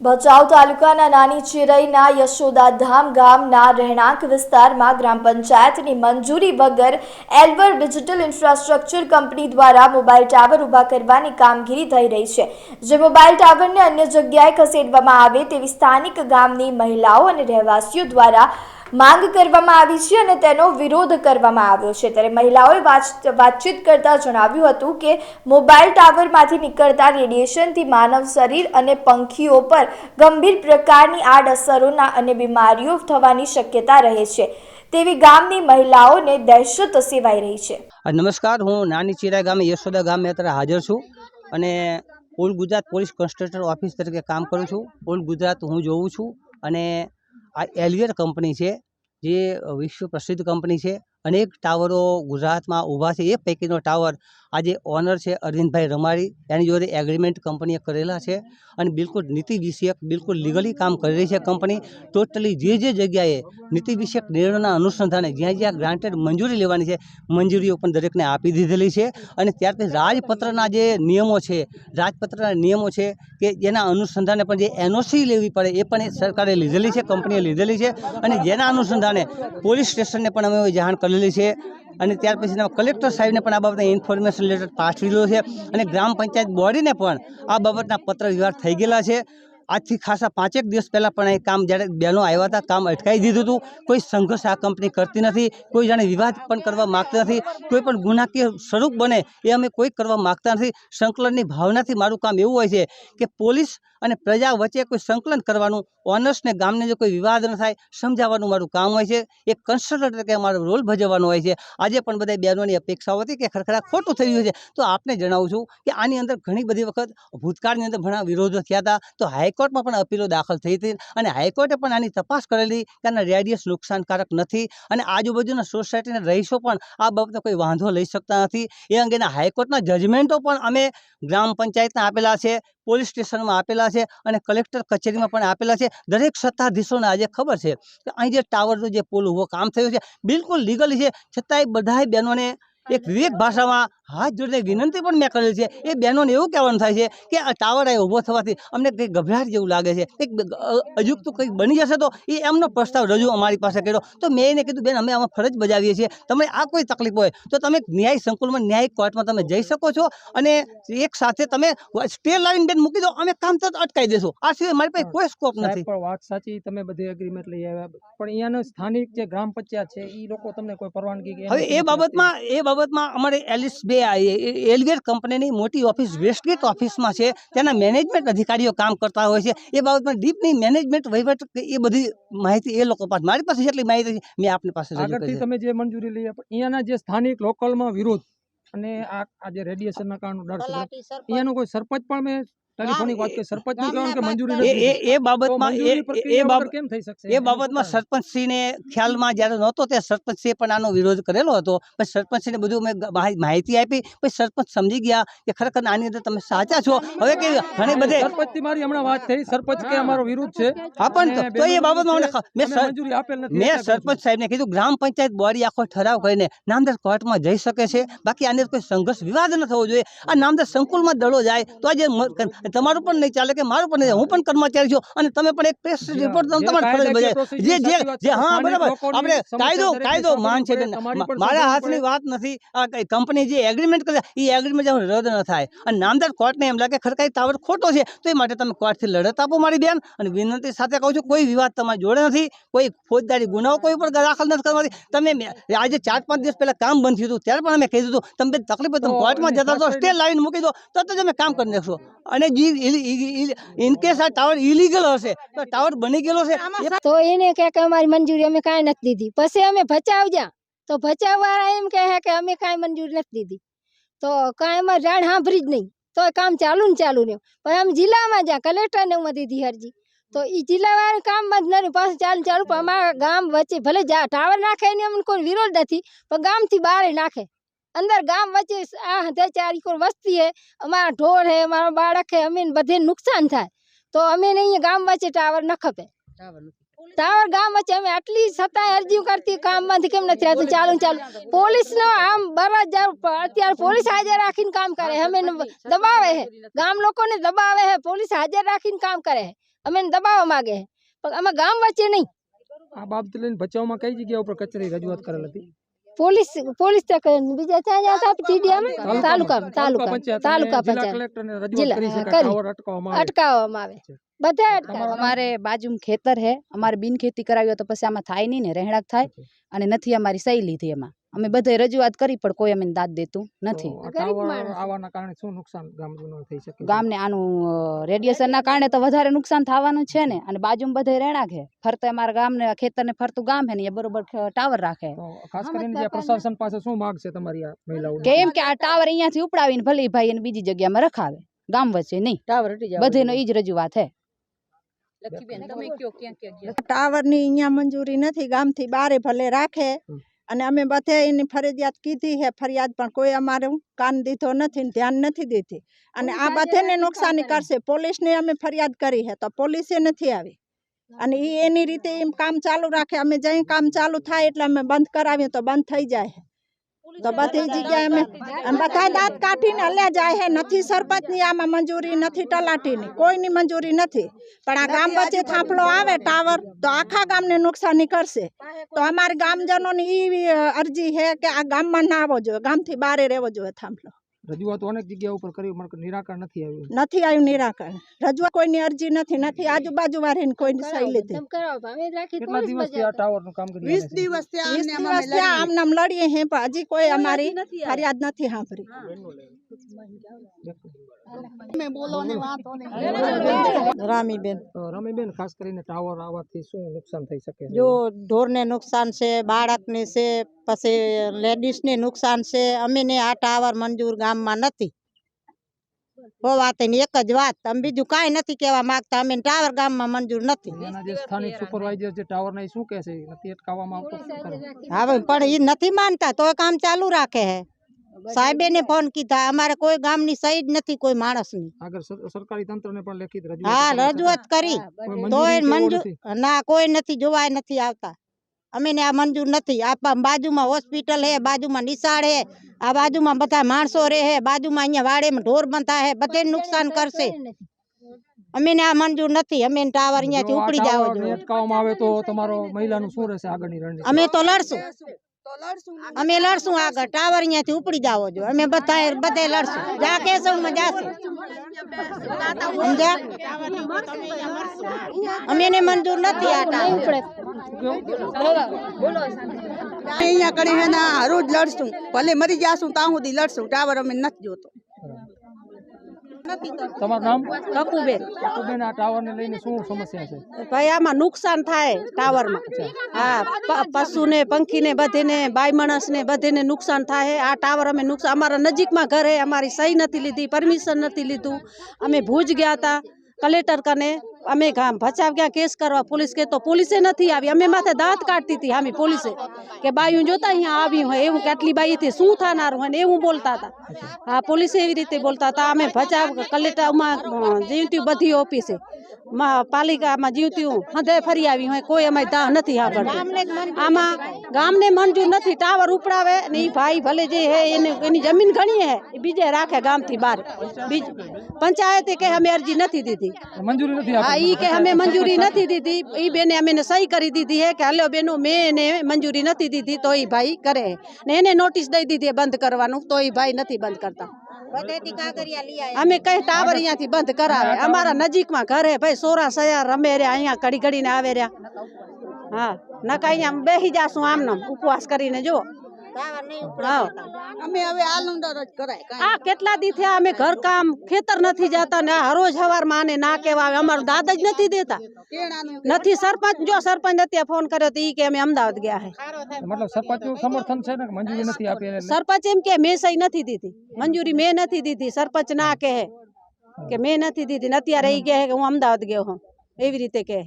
ભચાઉ તાલુકાના નાની ચિરઈના યશોદાધામ ગામના રહેણાંક વિસ્તારમાં ગ્રામ પંચાયતની મંજૂરી વગર એલ્બર ડિજિટલ ઇન્ફ્રાસ્ટ્રક્ચર કંપની દ્વારા મોબાઈલ ટાવર ઊભા કરવાની કામગીરી થઈ રહી છે. જે મોબાઈલ ટાવરને અન્ય જગ્યાએ ખસેડવામાં આવે તેવી સ્થાનિક ગામની મહિલાઓ અને રહેવાસીઓ દ્વારા માંગ કરવામાં આવી છે અને તેનો વિરોધ કરવામાં આવ્યો છે. ત્યારે મહિલાઓએ વાતચીત કરતા જણાવ્યું હતું કે, મોબાઈલ ટાવરમાંથી નીકળતા રેડિયેશનથી માનવ શરીર અને પંખીઓ પર ગંભીર પ્રકારની આડઅસરોના અને બીમારીઓ થવાની શક્યતા રહે છે. તેવી ગામની મહિલાઓને દહેશત સેવાઈ રહી છે. નમસ્કાર. હું નાની ચિરા ગામે, યશોદા ગામે અત્યારે હાજર છું અને all Gujarat police constable office તરીકે કામ કરું છું. ઓલ ગુજરાત હું જોઉં છું અને આ એલિયર કંપની છે, જે વિશ્વ પ્રસિદ્ધ કંપની છે. અનેક ટાવરો ગુજરાતમાં ઊભા છે. એ પૈકીનો ટાવર આજે ઓનર છે અરવિંદભાઈ રમારી એની જોડે એગ્રીમેન્ટ કંપનીએ કરેલા છે અને બિલકુલ નીતિ વિષયક, બિલકુલ લીગલી કામ કરી રહી છે કંપની ટોટલી જે જે જગ્યાએ નીતિ વિષયક નિર્ણયના અનુસંધાને જ્યાં જ્યાં ગ્રાન્ટેડ મંજૂરી લેવાની છે, મંજૂરીઓ પણ દરેકને આપી દીધેલી છે. અને ત્યારથી રાજપત્રના જે નિયમો છે, રાજપત્રના નિયમો છે કે જેના અનુસંધાને પણ જે એનઓસી લેવી પડે એ પણ એ સરકારે લીધેલી છે કંપનીએ લીધેલી છે. અને જેના અનુસંધાને પોલીસ સ્ટેશનને પણ અમે જાણ કરેલી છે. અને ત્યાર પછી કલેક્ટર સાહેબને પણ આ બાબતે ઇન્ફોર્મેશન લેટર દીધો છે. અને ગ્રામ પંચાયત બોડીને પણ આ બાબતના પત્ર વ્યવહાર થઈ ગયેલા છે. આજથી ખાસા પાંચેક દિવસ પહેલાં પણ એ કામ જ્યારે બહેનો આવ્યા હતા, કામ અટકાવી દીધું હતું, કોઈ સંઘર્ષ આ કંપની કરતી નથી, કોઈ જાણે વિવાદ પણ કરવા માગતી નથી, કોઈ પણ ગુનાકીય સ્વરૂપ બને એ અમે કોઈ કરવા માગતા નથી. સંકલનની ભાવનાથી મારું કામ એવું હોય છે કે પોલીસ અને પ્રજા વચ્ચે કોઈ સંકલન કરવાનું ઓનર્સને ગામને જો કોઈ વિવાદ ન થાય, સમજાવવાનું મારું કામ હોય છે. એક કન્સલ્ટન્ટ તરીકે મારો રોલ ભજવવાનો હોય છે. આજે પણ બધા બહેનોની અપેક્ષાઓ હતી કે ખરેખર ખોટું થઈ રહ્યું છે. તો આપને જણાવું છું કે આની અંદર ઘણી બધી વખત ભૂતકાળની અંદર ઘણા વિરોધો થયા હતા. તો હાઈકોર્ટમાં પણ અપીલો દાખલ થઈ હતી અને હાઈકોર્ટે પણ આની તપાસ કરેલી કે આના રેડિયસ નુકસાનકારક નથી અને આજુબાજુના સોસાયટીના રહીશો પણ આ બાબતે કોઈ વાંધો લઈ શકતા નથી. એ અંગેના હાઈકોર્ટના જજમેન્ટો પણ અમે ગ્રામ પંચાયતના આપેલા છે, પોલીસ સ્ટેશનમાં આપેલા છે અને કલેક્ટર કચેરીમાં પણ આપેલા છે. દરેક સત્તાધીશોને આજે ખબર છે કે અહીં જે ટાવરનું જે પુલ ઊભો કામ થયું છે, બિલકુલ લીગલી છે. છતાંય બધાય બહેનોને એક વિવેક ભાષામાં હાથ જોડે વિનંતી પણ મેં કરેલી છે. એ બહેનોને એવું કહેવાનું થાય છે કે આ ટાવર આ ઊભો થવાથી અમને કંઈક ગભરાટ જેવું લાગે છે. કંઈક અજુકતું કંઈક બની જશે તો એ એમનો પ્રસ્તાવ રજૂ અમારી પાસે કર્યો. તો મેં એને કીધું બેન અમે આમાં ફરજ બજાવીએ છીએ. તમને આ કોઈ તકલીફ હોય તો તમે ન્યાય સંકુલમાં ન્યાયિક કોર્ટમાં તમે જઈ શકો છો અને એક સાથે તમે સ્ટે લાવીને બેન મૂકી દો. અમે કામ તરત અટકાવી દેશું. આ સિવાય મારી પાસે કોઈ સ્કોપ નથી. પણ વાત સાચી તમે બધી એગ્રીમેન્ટ લઈ આવ્યા. પણ અહીંયાનો સ્થાનિક જે ગ્રામ પંચાયત છે એ લોકો તમને કોઈ પરવાનગી હવે એ બાબતમાં એ બાબતમાં અમારે એલિસ બે એલવેર કંપનીની મોટી ઓફિસ વેસ્ટગેટ ઓફિસમાં છે. તેના મેનેજમેન્ટ અધિકારીઓ કામ કરતા હોય છે. એ બાબતમાં ડીપની મેનેજમેન્ટ વહીવટ એ બધી માહિતી એ લોકો પાસે. મારી પાસે જેટલી માહિતી છે મેં આપની પાસે આગળથી તમે જે મંજૂરી લઈ આપો. અહીંયાના જે સ્થાનિક લોકલમાં વિરોધ અને આ આ જે રેડિયેશનના કારણે ડર છે. અહીંયાનો કોઈ સરપંચ પણ મેં ટેલિફોનિક વાત કરી સરપંચ કે મંજૂરી એ એ એ બાબતમાં એ મંજૂરી એ- એ પ્રક્રિયા બાબત કેમ થઈ શકશે એ બાબતમાં સરપંચશ્રીને ખ્યાલમાં જ્યારે નહોતો ત્યારે સરપંચશ્રીએ પણ આનો વિરોધ કરેલો હતો. પછી સરપંચશ્રીને બધું મેં માહિતી આપી. પછી સરપંચ સમજી ગયા કે ખરેખર આની અંદર તમે સાચા છો. હવે કે ઘણી બધે સરપંચથી મારી હમણાં વાત થઈ. સરપંચ કે અમારો વિરોધ છે. હા પણ તો- એ બાબતમાં મેં મંજૂરી આપેલ નથી. મેં. સરપંચ સાહેબને કીધું ગ્રામ પંચાયત બોડી આખો ઠરાવ કરીને નામદાર કોર્ટમાં જઈ શકે છે. બાકી આની અંદર કોઈ સંઘર્ષ વિવાદ ન થવો જોઈએ. આ નામદાર સંકુલમાં દડો જાય તો આજે તમારું પણ નહીં ચાલે કે મારું પણ નહીં હું પણ કર્મચારી છું અને તમે પણ એક પ્રેસ રિપોર્ટ તમારી ફરજ જે જે જે હા બરાબર. આપણે કાયદો કાયદો માન છે મારા હાથની વાત નથી. આ કંપની જે એગ્રીમેન્ટ કરે એ એગ્રીમેન્ટ રદ ન થાય. અને નામદાર કોર્ટને એમ લાગે ખરેખર ટાવર ખોટો છે. તો એ માટે તમે કોર્ટથી લડત આપો મારી બેન. અને વિનંતી સાથે કહું છું કોઈ વિવાદ તમારી જોડે નથી. કોઈ ફોજદારી ગુનાઓ કોઈ પણ દાખલ નથી કરવાની તમે આજે ચાર પાંચ દિવસ પહેલા કામ બંધ થયું હતું ત્યારે પણ અમે કહી દીધું તમે તકલીફ તમે કોર્ટમાં જતા તો સ્ટે લાવીને મૂકી દો તો અમે કામ કરી નાખશો. અને ઇન કેસ આ ટાવર ઇલીગલ હશે તો ટાવર બની ગયેલો છે. તો એને કહે કે અમારી મંજૂરી અમે કાંઈ નથી દીધી. પછી અમે ભચાવજા તો ભચાવવાળા એમ કહે કે અમે કાંઈ મંજૂરી નથી દીધી. તો કાંઈ અમારે જાણ સાંભળી જ નહીં. તો કામ ચાલુ ને ચાલુ રહ્યું પછી અમે જિલ્લામાં જ્યાં કલેક્ટરને ઉમાં દીધી અરજી. તો એ જિલ્લાવાળા કામ બંધ નથી પાછું ચાલુ ચાલુ પણ અમારા ગામ વચ્ચે ભલે જા ટાવર નાખે એની અમને કોઈ વિરોધ નથી પણ ગામથી બહાર નાખે. અંદર ગામ વચ્ચે આ હદે ચાર એકર વસ્તી હે અમારા ઢોર હે અમારા બાળક હે અમે બધે નુકસાન થાય. તો અમે નહીં ગામ વચ્ચે ટાવર ન ખપે. ટાવર ગામ વચ્ચે અમે આટલી છતાંય અરજી કરતી કામમાંથી કેમ નથી રહેતું ચાલુ ચાલુ. પોલીસ નો આમ બરાબર અત્યારે પોલીસ હાજર રાખીને કામ કરે અમે દબાવે હે. ગામ લોકોને દબાવે હે પોલીસ હાજર રાખીને કામ કરે હે. અમે દબાવવા માંગે હે. પણ અમે ગામ વચ્ચે નહીં. આ બાબત લઈને ભચાઉમાં કઈ જગ્યા ઉપર કચેરી રજૂઆત કરેલ હતી? પોલીસ પોલીસ તક બીજા ત્યાં જતા ટીડીયામાં તાલુકા તાલુકા તાલુકા પંચાયત. જિલ્લા, કરી અટકાવવામાં આવે. બધા અમારે બાજુમાં ખેતર હે અમારે બિન ખેતી કરાવી હોય તો પછી આમાં થાય નહીં ને રહેણાંક થાય અને નથી અમારી સહી લીધી એમાં. અમે બધે રજૂઆત કરી પણ કોઈ અમને દાદ દેતું નથી. ટાવર. આવવાના કારણે શું નુકસાન ગામજનો થઈ શકે? ગામને આનું રેડિયેશનના કારણે તો વધારે નુકસાન થવાનું છે ને. અને બાજુમાં બધે રહેણાંક હે ફરતે અમારા ગામને ખેતરને ફરતું ગામ હે ને એ બરોબર ટાવર રાખે. ખાસ કરીને જે પ્રશાસન પાસે શું માંગ છે તમારી આ મહિલાઓ કેમ કે આ ટાવર અહીંયાથી ઉપડાવીને ભલે ભાઈ એને બીજી જગ્યામાં રખાવે. ગામ વચ્ચે નહીં. બધેનો ઈ જ રજૂઆત હે. ટાવરની અહીંયા મંજૂરી નથી. ગામથી બારે ભલે રાખે. અને અમે બધે એની ફરજિયાત કીધી છે ફરિયાદ પણ કોઈ અમારું કાન દીધો નથી ધ્યાન નથી દીધી. અને આ બધાને નુકસાની કરશે. પોલીસને અમે ફરિયાદ કરી છે તો પોલીસે નથી આવી. અને એ એની રીતે એમ કામ ચાલુ રાખે. અમે જઈ કામ ચાલુ થાય એટલે અમે બંધ કરાવીએ તો બંધ થઈ જાય છે. તો બધી જગ્યાએ અમે અને બધા દાંત કાઢીને હલ્યા જાય હે. નથી સરપંચની આમાં મંજૂરી નથી તલાટીની. કોઈની મંજૂરી નથી. પણ આ ગામ વચ્ચે થાંભલો આવે ટાવર તો આખા ગામને નુકસાની કરશે તો અમારી ગામજનોની એવી અરજી છે કે આ ગામમાં ના આવવો જોઈએ. ગામથી બહાર રહેવો જોઈએ થાંભલો. રજૂઆત અનેક જગ્યા ઉપર કરી પણ નિરાકરણ નથી આવ્યું. નથી આવ્યું નિરાકરણ. રજૂઆત કોઈની અરજી નથી નથી. આજુબાજુ વાળીને કોઈની સહી લીધી. કેટલા દિવસ દિવસથી આ ટાવરનું કામ કરી વીસ દિવસથી દિવસ આમ નામ લડીએ. હે પણ હજી કોઈ અમારી ફરિયાદ નથી સાંભળી. રામીબેન. રમીબેન ખાસ કરીને ટાવર આવવાથી શું નુકસાન થઈ શકે? જો ઢોરને નુકસાન છે બાળકને છે પછી લેડીઝને નુકસાન છે અમીને આ ટાવર મંજૂર ગામમાં નથી. હો વાત એની એક જ વાત અમે બીજું કાંઈ નથી કહેવા માંગતા અમે ટાવર ગામમાં મંજૂર નથી. સ્થાનિક સુપરવાઇઝર જે ટાવરના એ શું કહે છે? નથી અટકાવવામાં આવતો? હવે પણ એ નથી માનતા તો કામ ચાલુ રાખે હે. સાહેબેને ફોન કીધા. અમારે કોઈ ગામની સહી જ નથી કોઈ માણસની. સરકારી તંત્રને પણ લેખિત હા રજૂઆત કરી. તોય મંજૂર ના કોઈ નથી જોવાય નથી આવતા. અમે ને આ મંજૂર નથી. આ બાજુમાં હોસ્પિટલ હે બાજુમાં નિશાળ હે આ બાજુમાં બધા માણસો રહે હે બાજુમાં અહીંયા વાડેમાં ઢોર બંધા હે બધે નુકસાન કરશે. અમે ને આ મંજૂર નથી. અમે ટાવર અહીંયાથી ઉપડી જાવ અટકાવવામાં આવે તો તમારો મહિલાનું શું રહેશે આગળની રણનીતિ? અમે તો લડશું. અમે લડશું આગળ ટાવર અહીંયાથી ઉપડી જાવો જો અમે બધા બધે લડશું જા જાશું સમજ્યા અમે એને મંજૂર નથી આ અહીંયા કરી હે ને જ લડશું ભલે મરી જાશું ત્યાં સુધી લડશું ટાવર અમે નથી જોતો તમારું નામ? કકુબેન. બેન આ ટાવરને લઈને શું સમસ્યા છે? ભાઈ આમાં નુકસાન થાય ટાવરમાં. હા પશુને પંખીને બધીને બાઈ માણસને બધીને નુકસાન થાય. આ ટાવર અમે નુકસાન અમારા નજીકમાં ઘરે અમારી સહી નથી લીધી પરમિશન નથી લીધું. અમે ભુજ ગયા હતા કલેક્ટર કને અમે ગામ ભચાવ ગયા, કેસ કરવા, પોલીસ કે તો પોલીસે નથી આવી. અમે માથે દાંત કાઢતી હતી હામી પોલીસે કે બાયું જોતા અહીંયા આવ્યું હોય, એવું કેટલી બાઈથી શું થનારું હોય ને એવું બોલતા હતા. હા, પોલીસે એવી રીતે બોલતા હતા, અમે ભચાવ કલેક્ટરમાં જીવતી બધી ઓફિસે. પાલિકામાં જીવત્યું હદે ફરી આવી હોય, કોઈ અમારી દાહ નથી સાંભળતું. આમાં ગામને મંજૂર નથી, ટાવર ઉપડાવે ને એ ભાઈ ભલે જે હે, એને, એની જમીન ઘણી હે એ બીજે રાખે ગામથી બહાર. બીજ, પંચાયતે કે અમે અરજી નથી દીધી. મંજૂરી નથી ઈ કે અમે મંજૂરી નથી દીધી. ઈ બેને અમે સહી કરી દીધી હે કે હાલો બેનો, મેં એને મંજૂરી નથી દીધી તો ઈ ભાઈ કરે. ને એને નોટિસ દઈ દીધી બંધ કરવાનું, તો ઈ ભાઈ નથી બંધ કરતા. અમે કઈ ટાવર અહીંયાથી બંધ કરાવે. અમારા નજીકમાં ઘરે ભાઈ, સોરા સયા રમે રહ્યા, અહીંયા ઘડી ઘડીને આવે રહ્યા. હા નકા અહીંયા બેસી જાશું આમ નામ ઉપવાસ કરીને જો અમે હવે આલંદર જ કરાય આ કેટલા દી થયા અમે ઘર કામ ખેતર નથી જતા ને આ હરોજ હવાર માને ના કેવા અમારું દાદા જ નથી દેતા. નથી સરપંચ જો સરપંચ અત્યારે ફોન કર્યો તો ઈ કે અમે અમદાવાદ ગયા હે. મતલબ સરપંચનું સમર્થન છે ને મંજૂરી નથી આપી સરપંચ એમ કે મેં સહી નથી દીધી. મંજૂરી મેં નથી દીધી. સરપંચ ના કહે કે મેં નથી દીધી અત્યારે ઈ કહે કે હું અમદાવાદ ગયો હું. એવી રીતે કહે.